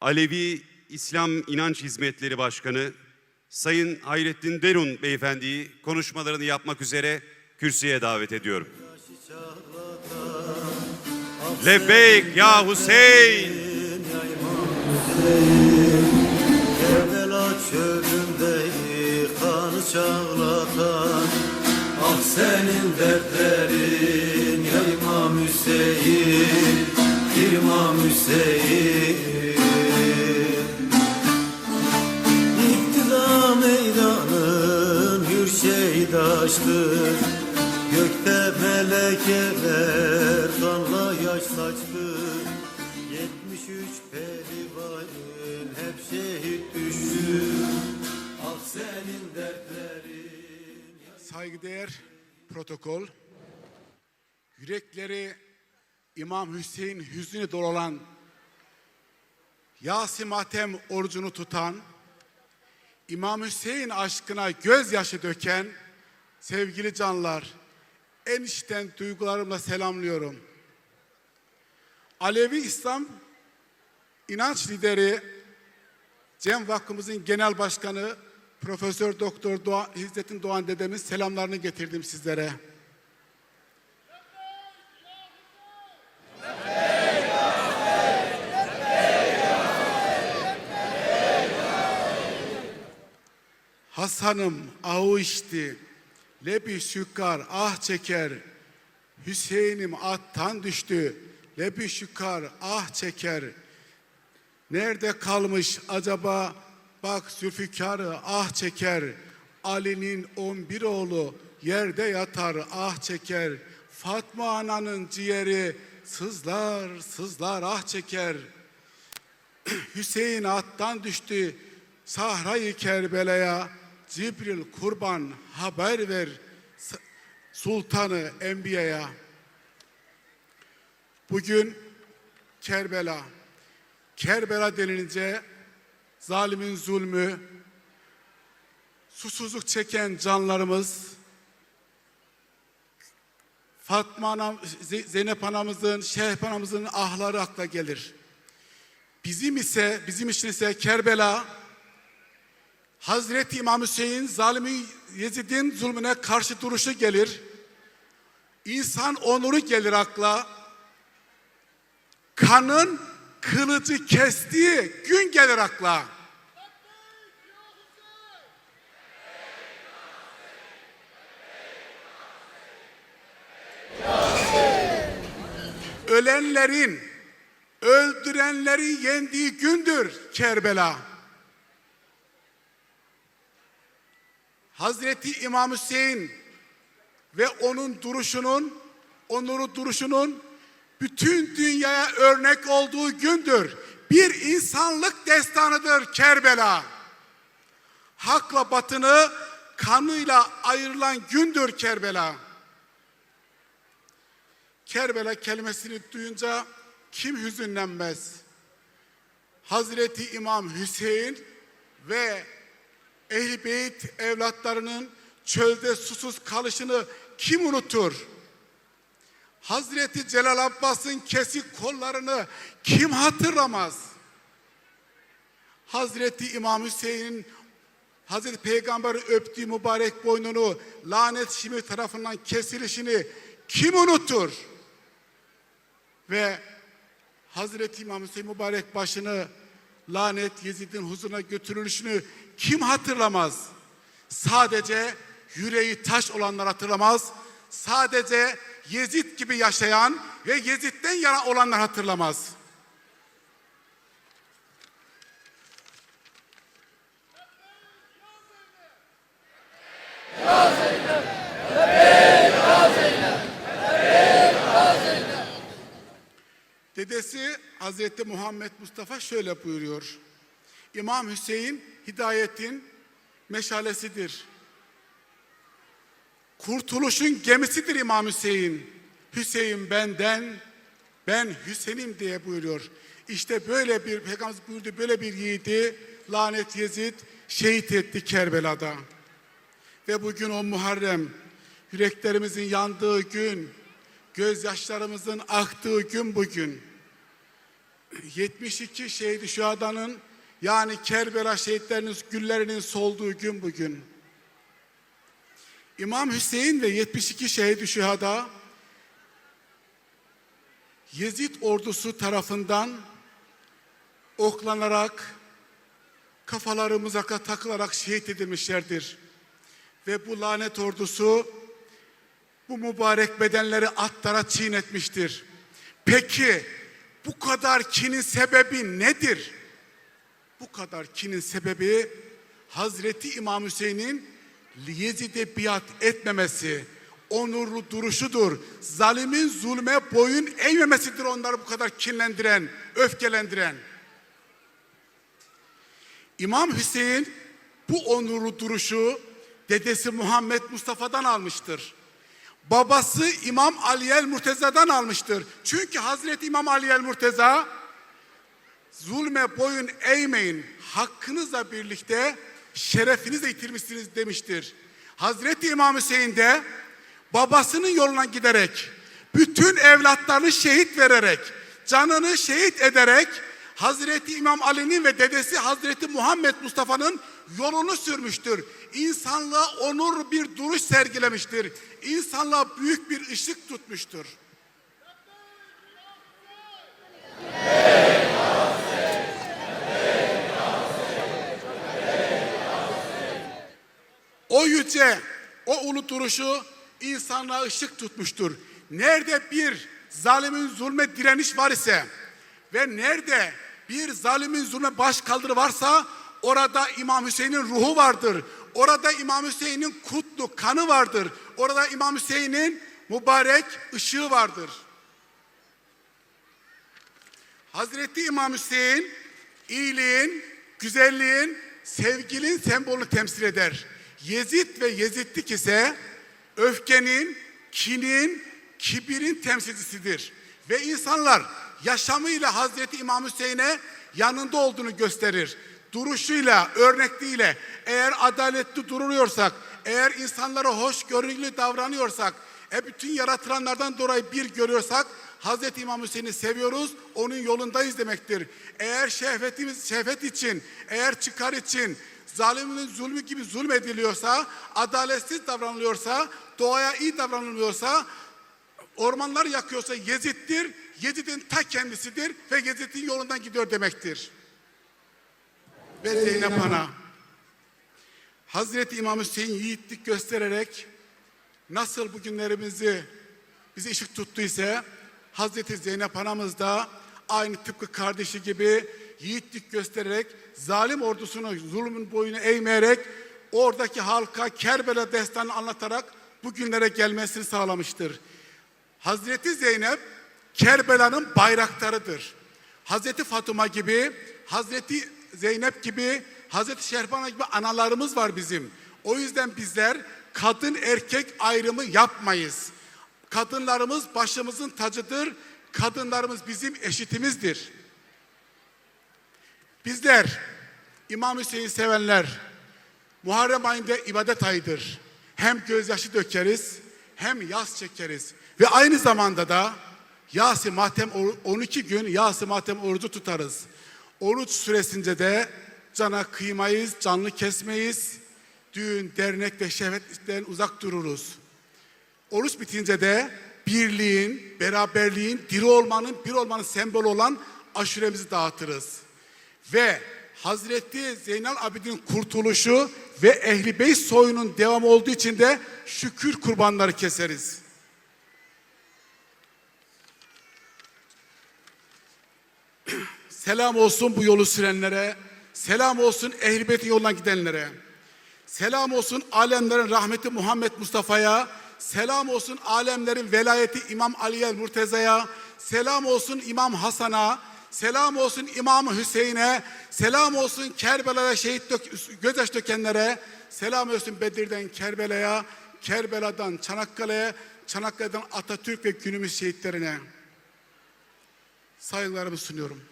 Alevi İslam İnanç Hizmetleri Başkanı Sayın Hayrettin Derun Beyefendi'yi konuşmalarını yapmak üzere kürsüye davet ediyorum. Lebbeyk ya Hüseyin. Ah senin dertlerin ya İmam Hüseyin İmam Hüseyin şeydaştır Gökte melekeler kanla yaş saçtı 73 pehlivanın hep şehit düştü Ah senin dertlerin. Saygıdeğer protokol, yürekleri İmam Hüseyin hüznü dolu olan, Yasin Matem orucunu tutan, İmam Hüseyin aşkına gözyaşı döken sevgili canlar, en içten duygularımla selamlıyorum. Alevi İslam inanç lideri Cem Vakfımızın Genel Başkanı Profesör Doktor Doğan, İzzettin Doğan dedemiz selamlarını getirdim sizlere. Hasan'ım ahu içti, lebi şükar ah çeker, Hüseyin'im attan düştü, lebi şükar ah çeker. Nerede kalmış acaba? Bak Zülfikar'ı ah çeker. Ali'nin on bir oğlu yerde yatar ah çeker. Fatma ananın ciğeri sızlar sızlar ah çeker. Hüseyin attan düştü Sahrayı Kerbela'ya Cibril kurban haber ver Sultanı Enbiya'ya. Bugün Kerbela Kerbela denilince zalimin zulmü, susuzluk çeken canlarımız, Fatma anam, Zeynep anamızın, Şehp anamızın ahları akla gelir. Bizim ise, bizim için ise Kerbela, Hazreti İmam Hüseyin zalimi Yezid'in zulmüne karşı duruşu gelir. İnsan onuru gelir akla. Kanın kılıcı kestiği gün gelir akla. Ölenlerin, öldürenleri yendiği gündür Kerbela. Hazreti İmam Hüseyin ve onun duruşunun, onuru duruşunun bütün dünyaya örnek olduğu gündür. Bir insanlık destanıdır Kerbela. Hakla batını kanıyla ayrılan gündür Kerbela. Kerbela kelimesini duyunca kim hüzünlenmez? Hazreti İmam Hüseyin ve Ehl-i Beyt evlatlarının çölde susuz kalışını kim unutur? Hazreti Celal Abbas'ın kesik kollarını kim hatırlamaz? Hazreti İmam Hüseyin'in Hazreti Peygamber öptüğü mübarek boynunu lanet şimi tarafından kesilişini kim unutur? Ve Hazreti İmam Hüseyin mübarek başını lanet Yezid'in huzuruna götürülüşünü kim hatırlamaz? Sadece yüreği taş olanlar hatırlamaz. Sadece Yezid gibi yaşayan ve Yezid'den yana olanlar hatırlamaz. Dedesi Hazreti Muhammed Mustafa şöyle buyuruyor. İmam Hüseyin hidayetin meşalesidir. Kurtuluşun gemisidir İmam Hüseyin. Hüseyin benden, ben Hüseyin'im diye buyuruyor. İşte böyle bir, Peygamberimiz buyurdu böyle bir yiğidi lanet Yezid şehit etti Kerbela'da. Ve bugün o Muharrem yüreklerimizin yandığı gün, gözyaşlarımızın aktığı gün bugün. 72 şehidi şuhadanın yani Kerbela şehitlerinin güllerinin solduğu gün bugün. İmam Hüseyin ve 72 şehidi şuhada Yezid ordusu tarafından oklanarak kafaları mızraka takılarak şehit edilmişlerdir. Ve bu lanet ordusu bu mübarek bedenleri atlara çiğnetmiştir. Peki bu kadar kinin sebebi nedir? Bu kadar kinin sebebi Hazreti İmam Hüseyin'in Yezid'e biat etmemesi, onurlu duruşudur. Zalimin zulme boyun eğmemesidir onları bu kadar kinlendiren, öfkelendiren. İmam Hüseyin bu onurlu duruşu dedesi Muhammed Mustafa'dan almıştır. Babası İmam Ali el Murteza'dan almıştır. Çünkü Hazreti İmam Ali el Murteza zulme boyun eğmeyin, hakkınızla birlikte şerefinizi yitirmişsiniz demiştir. Hazreti İmam Hüseyin de babasının yoluna giderek, bütün evlatlarını şehit vererek, canını şehit ederek Hazreti İmam Ali'nin ve dedesi Hazreti Muhammed Mustafa'nın yolunu sürmüştür. İnsanlığa onur bir duruş sergilemiştir. İnsanlığa büyük bir ışık tutmuştur. O yüce, o ulu duruşu insanlığa ışık tutmuştur. Nerede bir zalimin zulme direniş var ise ve nerede bir zalimin zulme baş kaldırı varsa orada İmam Hüseyin'in ruhu vardır. Orada İmam Hüseyin'in kutlu kanı vardır. Orada İmam Hüseyin'in mübarek ışığı vardır. Hazreti İmam Hüseyin iyiliğin, güzelliğin, sevginin sembolünü temsil eder. Yezid ve Yezidlik ise öfkenin, kinin, kibirin temsilcisidir. Ve insanlar yaşamıyla Hazreti İmam Hüseyin'e yanında olduğunu gösterir. Duruşuyla, örnekliğiyle eğer adaletli duruyorsak, eğer insanlara hoşgörülü davranıyorsak, e bütün yaratılanlardan dolayı bir görüyorsak Hazreti İmam Hüseyin'i seviyoruz, onun yolundayız demektir. Eğer şehvetimiz şehvet için, eğer çıkar için, zalimin zulmü gibi zulmediliyorsa, adaletsiz davranılıyorsa, doğaya iyi davranılmıyorsa, ormanlar yakıyorsa Yezid'dir, Yezid'in ta kendisidir ve Yezid'in yolundan gidiyor demektir. Ve Zeynep Ana, Hazreti İmam Hüseyin yiğitlik göstererek nasıl bugünlerimizi bize ışık tuttuysa Hazreti Zeynep anamız da aynı tıpkı kardeşi gibi yiğitlik göstererek zalim ordusunu zulmün boyunu eğmeyerek oradaki halka Kerbela destanını anlatarak bugünlere gelmesini sağlamıştır. Hazreti Zeynep Kerbela'nın bayraktarıdır. Hazreti Fatıma gibi, Hazreti Zeynep gibi, Hazreti Şehrbana gibi analarımız var bizim. O yüzden bizler kadın erkek ayrımı yapmayız. Kadınlarımız başımızın tacıdır. Kadınlarımız bizim eşitimizdir. Bizler İmam Hüseyin sevenler Muharrem ayında ibadet ayıdır. Hem gözyaşı dökeriz hem yas çekeriz. Ve aynı zamanda da Yas-ı Matem 12 gün Yas-ı Matem orucu tutarız. Oruç süresince de cana kıymayız, canlı kesmeyiz. Düğün, dernek ve şehvetten uzak dururuz. Oruç bitince de birliğin, beraberliğin, diri olmanın, bir olmanın sembolü olan aşuremizi dağıtırız. Ve Hazreti Zeynel Abidin kurtuluşu ve Ehli Beyt soyunun devamı olduğu için de şükür kurbanları keseriz. Selam olsun bu yolu sürenlere, selam olsun Ehl-i Beyt'in yolundan gidenlere. Selam olsun alemlerin rahmeti Muhammed Mustafa'ya, selam olsun alemlerin velayeti İmam Ali el Murteza'ya, selam olsun İmam Hasan'a, selam olsun İmam Hüseyin'e, selam olsun Kerbela'ya şehit dök, gözyaş dökenlere, selam olsun Bedir'den Kerbela'ya, Kerbela'dan Çanakkale'ye, Çanakkale'den Atatürk ve günümüz şehitlerine. Saygılarımı sunuyorum.